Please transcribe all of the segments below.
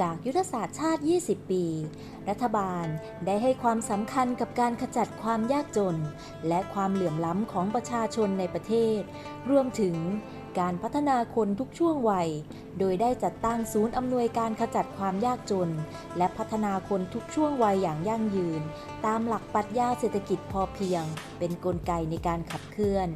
จากยุทธศาสตร์ชาติ 20 ปี รัฐบาลได้ให้ความสำคัญกับการขจัดความยากจน และความเหลื่อมล้ำของประชาชนในประเทศ รวมถึงการพัฒนาคนทุกช่วงวัย โดยได้จัดตั้งศูนย์อำนวยการขจัดความยากจน และพัฒนาคนทุกช่วงวัยอย่างยั่งยืน ตามหลักปรัชญาเศรษฐกิจพอเพียง เป็นนกลไกในการขับเคลื่อน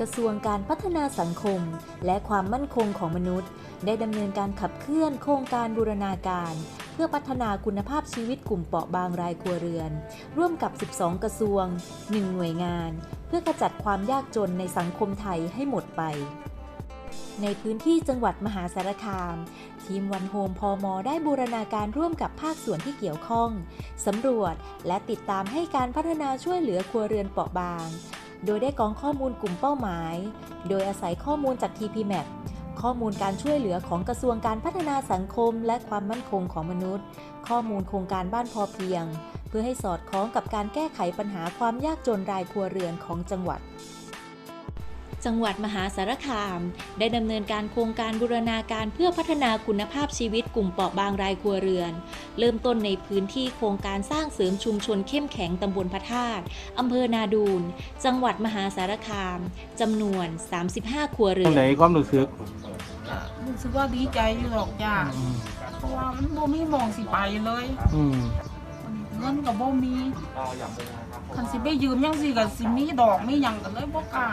กระทรวงการพัฒนาสังคม และความมั่นคงของมนุษย์ ได้ดำเนินการขับเคลื่อนโครงการบูรณาการ เพื่อพัฒนาคุณภาพชีวิตกลุ่มเปราะบางรายครัวเรือน ร่วมกับ 12 กระทรวง 1 หน่วยงาน เพื่อขจัดความยากจนในสังคมไทยให้หมดไป ในพื้นที่จังหวัดมหาสารคาม ทีมวันโฮมพอมได้บูรณาการร่วมกับภาคส่วนที่เกี่ยวข้องสำรวจและติดตามให้การพัฒนาช่วยเหลือครัวเรือนเปราะบาง โดยได้กองข้อมูลกลุ่มเป้าหมาย โดยอาศัยข้อมูลจาก TPMAP ข้อมูลการช่วยเหลือของกระทรวงการพัฒนาสังคมและความมั่นคงของมนุษย์ ข้อมูลโครงการบ้านพอเพียง เพื่อให้สอดคล้องกับการแก้ไขปัญหาความยากจนรายครัวเรือนของจังหวัด จังหวัดมหาสารคาม ได้ดำเนินการโครงการบูรณาการเพื่อพัฒนาคุณภาพชีวิตกลุ่มเปราะบางรายครัวเรือน เริ่มต้นในพื้นที่โครงการสร้างเสริมชุมชนเข้มแข็งตำบลพระธาตุอำเภอนาดูน จังหวัดมหาสารคามจำนวน 35 ครัวเรืตรองนไหนความรู้สึกก็รู้สึกว่าดีใจอยู่หรอกจ้าอืมเพราะว่ามันบ่มีหมองสิไปเลย อืม เงินก็บ่มีคันสิไปยืมยังสิก็สิมีดอกมีหยังก็เลยบ่กล้า